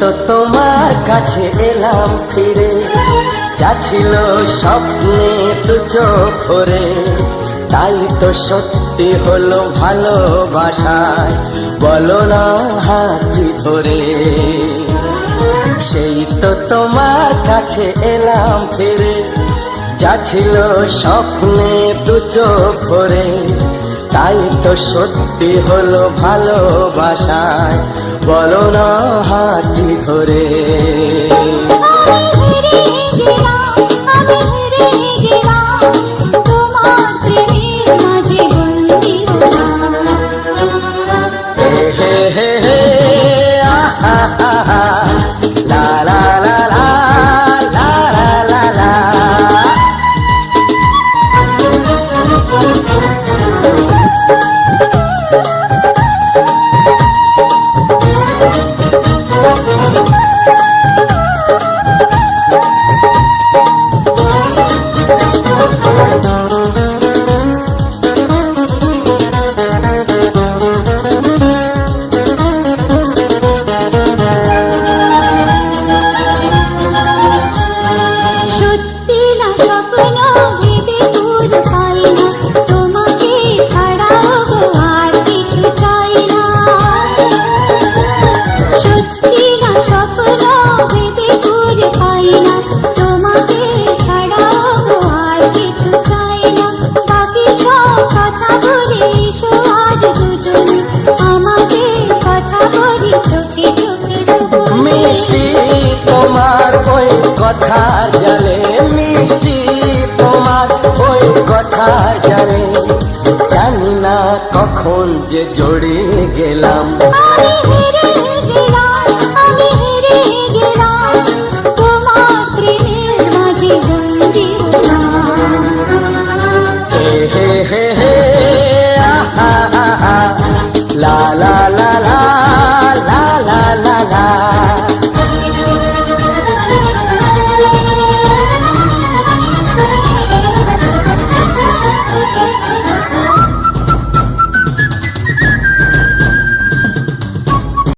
তো তোমার কাছে এলাম ফিরে। যা ছিল স্বপ্নে দু চোখ ভরে, তাই তো সত্যি হলো ভালোবাসায়। বলো না হাতি ধরে। সেই তো তোমার কাছে এলাম ফিরে। যা ছিল স্বপ্নে দু চোখ ভরে, তাই তো সত্যি হলো ভালোবাসায়। বলো না হাতি ধরে কথা জানে মিষ্টি তোমার ওই কথা জানে জানি না কখন যে জড়িয়ে গেলাম।